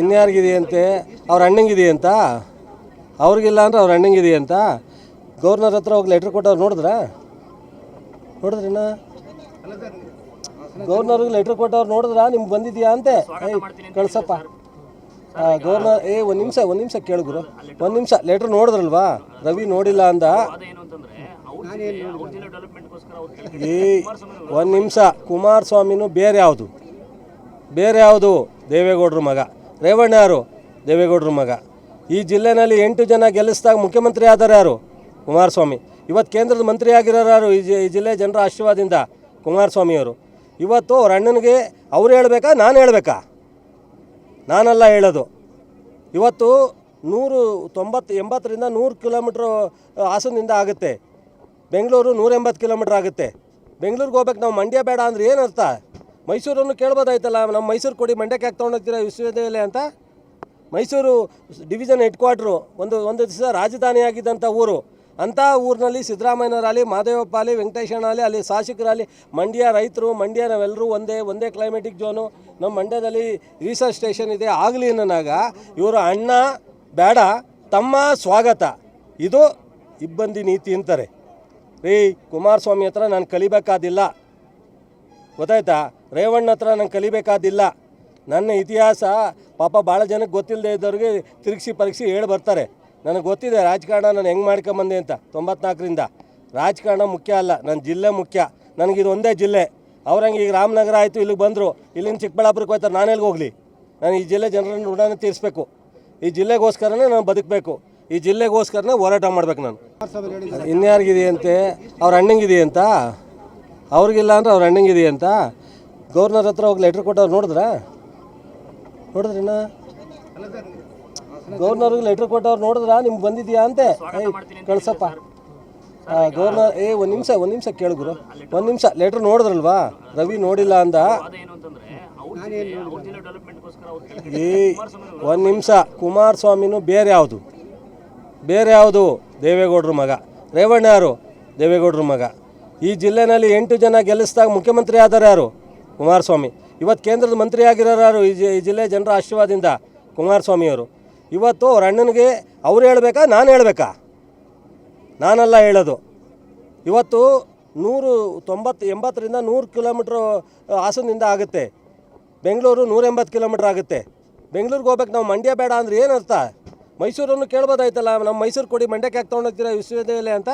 ಇನ್ಯಾರಿಗಿದೆಯಂತೆ? ಅವ್ರ ಅಣ್ಣಂಗಿದೆಯಂತ? ಅವ್ರಿಗಿಲ್ಲ ಅಂದ್ರೆ ಅವ್ರ ಅಣ್ಣಂಗಿದೆಯಂತ? ಗವರ್ನರ್ ಹತ್ರ ಹೋಗಿ ಲೆಟ್ರ್ ಕೊಟ್ಟವ್ರು ನೋಡಿದ್ರಾ? ನೋಡಿದ್ರಿನ? ಗೌರ್ನರ್ಗೆ ಲೆಟ್ರ್ ಕೊಟ್ಟವ್ರು ನೋಡಿದ್ರಾ? ನಿಮ್ಗೆ ಬಂದಿದ್ಯಾ ಅಂತೆ? ಏಯ್ ಕಳ್ಸಪ್ಪ. ಗೌರ್ನರ್ ಏ ಒಂದು ನಿಮಿಷ ಒಂದು ನಿಮಿಷ ಕೇಳಿದ್ರು ಒಂದು ನಿಮಿಷ ಲೆಟ್ರ್ ನೋಡಿದ್ರಲ್ವಾ? ರವಿ ನೋಡಿಲ್ಲ ಅಂದ? ಏ ಒಂದು ನಿಮಿಷ ಕುಮಾರಸ್ವಾಮಿನೂ ಬೇರೆ ಯಾವುದು? ಬೇರೆ ಯಾವುದು? ದೇವೇಗೌಡರ ಮಗ. ರೇವಣ್ಣ ಯಾರು? ದೇವೇಗೌಡರ ಮಗ. ಈ ಜಿಲ್ಲೆನಲ್ಲಿ ಎಂಟು ಜನ ಗೆಲ್ಲಿಸಿದಾಗ ಮುಖ್ಯಮಂತ್ರಿ ಆದರೆ ಯಾರು? ಕುಮಾರಸ್ವಾಮಿ. ಇವತ್ತು ಕೇಂದ್ರದ ಮಂತ್ರಿ ಆಗಿರೋರು ಯಾರು? ಈ ಜಿಲ್ಲೆ ಜನರ ಆಶೀರ್ವಾದದಿಂದ ಕುಮಾರಸ್ವಾಮಿಯವರು ಇವತ್ತು ಅವ್ರ ಅಣ್ಣನಿಗೆ ಅವ್ರು ಹೇಳಬೇಕಾ, ನಾನು ಹೇಳಬೇಕಾ? ನಾನಲ್ಲ ಹೇಳೋದು. ಇವತ್ತು ನೂರು ತೊಂಬತ್ತು, ಎಂಬತ್ತರಿಂದ ನೂರು ಕಿಲೋಮೀಟ್ರ್ ಹಾಸನದಿಂದ ಆಗುತ್ತೆ. ಬೆಂಗಳೂರು ನೂರ ಎಂಬತ್ತು ಕಿಲೋಮೀಟ್ರ್ ಆಗುತ್ತೆ. ಬೆಂಗಳೂರಿಗೆ ಹೋಗ್ಬೇಕು, ನಾವು ಮಂಡ್ಯ ಬೇಡ ಅಂದ್ರೆ ಅರ್ಥ ಮೈಸೂರನ್ನು ಕೇಳ್ಬೋದಾಯ್ತಲ್ಲ, ನಮ್ಮ ಮೈಸೂರು ಕೊಡಿ ಮಂಡ್ಯಕ್ಕೆ ಯಾಕೆ ತೊಗೊಂಡೋಗ್ತೀರಾ ವಿಶ್ವವಿದ್ಯಾಲಯ ಅಂತ? ಮೈಸೂರು ಡಿವಿಷನ್ ಹೆಡ್ ಕ್ವಾರ್ಟ್ರು ಒಂದು ಒಂದು ದಿವಸ ರಾಜಧಾನಿಯಾಗಿದ್ದಂಥ ಊರು. ಅಂಥ ಊರಿನಲ್ಲಿ ಸಿದ್ದರಾಮಯ್ಯನವರಾಗಲಿ, ಮಾದೇವಪ್ಪ ಅಲ್ಲಿ ವೆಂಕಟೇಶಣ್ಣ ಆಗಲಿ, ಅಲ್ಲಿ ಶಾಸಕರಾಗಲಿ, ಮಂಡ್ಯ ರೈತರು, ಮಂಡ್ಯ ನಾವೆಲ್ಲರೂ ಒಂದೇ ಒಂದೇ ಕ್ಲೈಮೆಟಿಕ್ ಝೋನು ನಮ್ಮ ಮಂಡ್ಯದಲ್ಲಿ ರಿಸರ್ಚ್ ಸ್ಟೇಷನ್ ಇದೆ, ಆಗಲಿ ಅನ್ನೋನಾಗ ಇವರು ಅಣ್ಣ, ಬೇಡ, ತಮ್ಮ ಸ್ವಾಗತ. ಇದು ಇಬ್ಬಂದಿ ನೀತಿ ಅಂತಾರೆ. ರೀ ಕುಮಾರಸ್ವಾಮಿ ಹತ್ರ ನಾನು ಕಲಿಬೇಕಾದಿಲ್ಲ. ಗೊತ್ತಾಯ್ತಾ? ರೇವಣ್ಣ ಹತ್ರ ನಾನು ಕಲಿಬೇಕಾದಿಲ್ಲ. ನನ್ನ ಇತಿಹಾಸ ಪಾಪ ಭಾಳ ಜನಕ್ಕೆ ಗೊತ್ತಿಲ್ಲದೆ ಇದ್ದವ್ರಿಗೆ ತಿರುಗಿಸಿ ಪರೀಕ್ಷೆ ಹೇಳಿ ಬರ್ತಾರೆ. ನನಗೆ ಗೊತ್ತಿದೆ ರಾಜಕಾರಣ ನಾನು ಹೆಂಗೆ ಮಾಡ್ಕೊಂಬಂದೆ ಅಂತ ತೊಂಬತ್ನಾಲ್ಕರಿಂದ. ರಾಜಕಾರಣ ಮುಖ್ಯ ಅಲ್ಲ ನನ್ನ ಜಿಲ್ಲೆ ಮುಖ್ಯ. ನನಗಿದು ಒಂದೇ ಜಿಲ್ಲೆ. ಅವ್ರಂಗೆ ಈಗ ರಾಮನಗರ ಆಯಿತು, ಇಲ್ಲಿಗೆ ಬಂದರು. ಇಲ್ಲಿಂದ ಚಿಕ್ಕಬಳ್ಳಾಪುರಕ್ಕೆ ಹೋಯ್ತಾರೆ ನಾನು ಎಲ್ಲಿಗೆ ಹೋಗಲಿ? ನಾನು ಈ ಜಿಲ್ಲೆ ಜನರನ್ನು ಋಣನ ತೀರಿಸಬೇಕು. ಈ ಜಿಲ್ಲೆಗೋಸ್ಕರನೇ ನಾನು ಬದುಕಬೇಕು. ಈ ಜಿಲ್ಲೆಗೋಸ್ಕರನೇ ಹೋರಾಟ ಮಾಡ್ಬೇಕು ನಾನು. ಇನ್ಯಾರಿಗಿದೆಯಂತೆ ಅವ್ರ ಅಣ್ಣಂಗಿದೆಯಂತ ಅವ್ರಿಗಿಲ್ಲ ಅಂದ್ರೆ ಅವ್ರ ಅಣ್ಣಂಗಿದೆಯಂತ ಗೌರ್ನರ್ ಹತ್ರ ಹೋಗಿ ಲೆಟ್ರ್ ಕೊಟ್ಟವ್ರು ನೋಡಿದ್ರಾ? ನೋಡಿದ್ರಿನ ಗೌರ್ನರ್ಗೆ ಲೆಟ್ರ್ ಕೊಟ್ಟವ್ರು ನೋಡಿದ್ರಾ? ನಿಮ್ಗೆ ಬಂದಿದ್ಯಾ ಅಂತೆ? ಕಳ್ಸಪ್ಪ. ಗೌರ್ನರ್ ಏ, ಒಂದು ನಿಮಿಷ ಒಂದು ನಿಮಿಷ ಕೇಳಿದ್ರು ಒಂದು ನಿಮಿಷ ಲೆಟ್ರ್ ನೋಡಿದ್ರಲ್ವಾ? ರವಿ ನೋಡಿಲ್ಲ ಅಂದ. ಏ, ಒಂದು ನಿಮಿಷ, ಕುಮಾರಸ್ವಾಮಿನೂ ಬೇರೆ ಯಾವುದು? ಬೇರೆ ಯಾವುದು? ದೇವೇಗೌಡ್ರ ಮಗ. ರೇವಣ್ಣ ಯಾರು ದೇವೇಗೌಡ್ರ ಮಗ. ಈ ಜಿಲ್ಲೆನಲ್ಲಿ ಎಂಟು ಜನ ಗೆಲ್ಲಿಸಿದಾಗ ಮುಖ್ಯಮಂತ್ರಿ ಆದರೆ ಯಾರು? ಕುಮಾರಸ್ವಾಮಿ. ಇವತ್ತು ಕೇಂದ್ರದ ಮಂತ್ರಿ ಆಗಿರೋರು ಯಾರು? ಈ ಜಿ- ಈ ಜಿಲ್ಲೆ ಜನರ ಆಶೀರ್ವಾದದಿಂದ ಕುಮಾರಸ್ವಾಮಿಯವರು ಇವತ್ತು ಅವ್ರ ಅಣ್ಣನಿಗೆ ಅವ್ರು ಹೇಳಬೇಕಾ, ನಾನು ಹೇಳಬೇಕಾ? ನಾನಲ್ಲ ಹೇಳೋದು. ಇವತ್ತು ನೂರು ತೊಂಬತ್ತು, ಎಂಬತ್ತರಿಂದ ನೂರು ಕಿಲೋಮೀಟ್ರ್ ಹಾಸನದಿಂದ ಆಗುತ್ತೆ. ಬೆಂಗಳೂರು ನೂರ ಎಂಬತ್ತು ಕಿಲೋಮೀಟ್ರ್ ಆಗುತ್ತೆ. ಬೆಂಗಳೂರಿಗೆ ಹೋಗ್ಬೇಕು, ನಾವು ಮಂಡ್ಯ ಬೇಡ ಅಂದ್ರೆ ಏನು ಅರ್ಥ ಮೈಸೂರನ್ನು ಕೇಳ್ಬೋದಾಯ್ತಲ್ಲ, ನಮ್ಮ ಮೈಸೂರು ಕೊಡಿ, ಮಂಡ್ಯಕ್ಕೆ ಯಾಕೆ ತೊಗೊಂಡೋಗ್ತೀರಾ, ವಿಶ್ವವಿದ್ಯಾಲಯ ಅಂತ?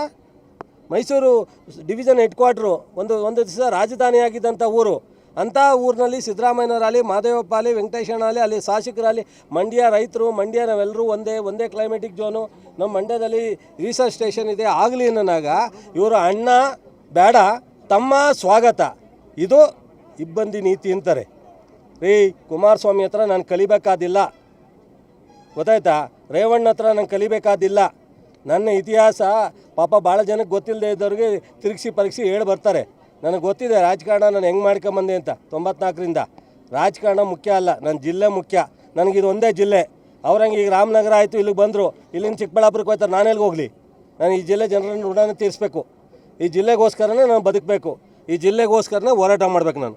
ಮೈಸೂರು ಡಿವಿಷನ್ ಹೆಡ್ ಕ್ವಾರ್ಟ್ರು ಒಂದು ಒಂದು ದಿವಸ ರಾಜಧಾನಿಯಾಗಿದ್ದಂಥ ಊರು. ಅಂಥ ಊರಿನಲ್ಲಿ ಸಿದ್ದರಾಮಯ್ಯನವರಾಗಲಿ ಮಾದೇವಪ್ಪ ಅಲ್ಲಿ ವೆಂಕಟೇಶಣ್ಣ ಆಗಲಿ ಅಲ್ಲಿ ಶಾಸಕರಲ್ಲಿ ಮಂಡ್ಯ ರೈತರು, ಮಂಡ್ಯ ನಾವೆಲ್ಲರೂ ಒಂದೇ ಒಂದೇ ಕ್ಲೈಮೆಟಿಕ್ ಝೋನು ನಮ್ಮ ಮಂಡ್ಯದಲ್ಲಿ ರಿಸರ್ಚ್ ಸ್ಟೇಷನ್ ಇದೆ, ಆಗಲಿ ಅನ್ನೋನಾಗ ಇವರು ಅಣ್ಣ, ಬೇಡ, ತಮ್ಮ ಸ್ವಾಗತ. ಇದು ಇಬ್ಬಂದಿ ನೀತಿ ಅಂತಾರೆ. ರೀ, ಕುಮಾರಸ್ವಾಮಿ ಹತ್ರ ನಾನು ಕಲಿಬೇಕಾದಿಲ್ಲ. ಗೊತ್ತಾಯ್ತಾ? ರೇವಣ್ಣ ಹತ್ರ ನಾನು ಕಲಿಬೇಕಾದಿಲ್ಲ. ನನ್ನ ಇತಿಹಾಸ, ಪಾಪ ಭಾಳ ಜನಕ್ಕೆ ಗೊತ್ತಿಲ್ಲದೆ ಇದ್ದವ್ರಿಗೆ ತಿರುಗಿಸಿ ಪರೀಕ್ಷೆ ಹೇಳಿ ಬರ್ತಾರೆ. ನನಗೆ ಗೊತ್ತಿದೆ, ರಾಜಕಾರಣ ನಾನು ಹೆಂಗೆ ಮಾಡ್ಕೊಂಬಂದೆ ಅಂತ. ತೊಂಬತ್ನಾಲ್ಕರಿಂದ. ರಾಜಕಾರಣ ಮುಖ್ಯ ಅಲ್ಲ, ನನ್ನ ಜಿಲ್ಲೆ ಮುಖ್ಯ. ನನಗಿದು ಒಂದೇ ಜಿಲ್ಲೆ. ಅವ್ರಂಗೆ ಈಗ ರಾಮನಗರ ಆಯಿತು, ಇಲ್ಲಿಗೆ ಬಂದರು. ಇಲ್ಲಿಂದ ಚಿಕ್ಕಬಳ್ಳಾಪುರಕ್ಕೆ ಹೋಗ್ತಾರೆ ನಾನು ಎಲ್ಲಿಗೆ ಹೋಗಲಿ? ನಾನು ಈ ಜಿಲ್ಲೆ ಜನರನ್ನು ಋಣನ ತೀರಿಸ್ಬೇಕು. ಈ ಜಿಲ್ಲೆಗೋಸ್ಕರನೇ ನಾನು ಬದುಕಬೇಕು. ಈ ಜಿಲ್ಲೆಗೋಸ್ಕರನೇ ಹೋರಾಟ ಮಾಡ್ಬೇಕು ನಾನು.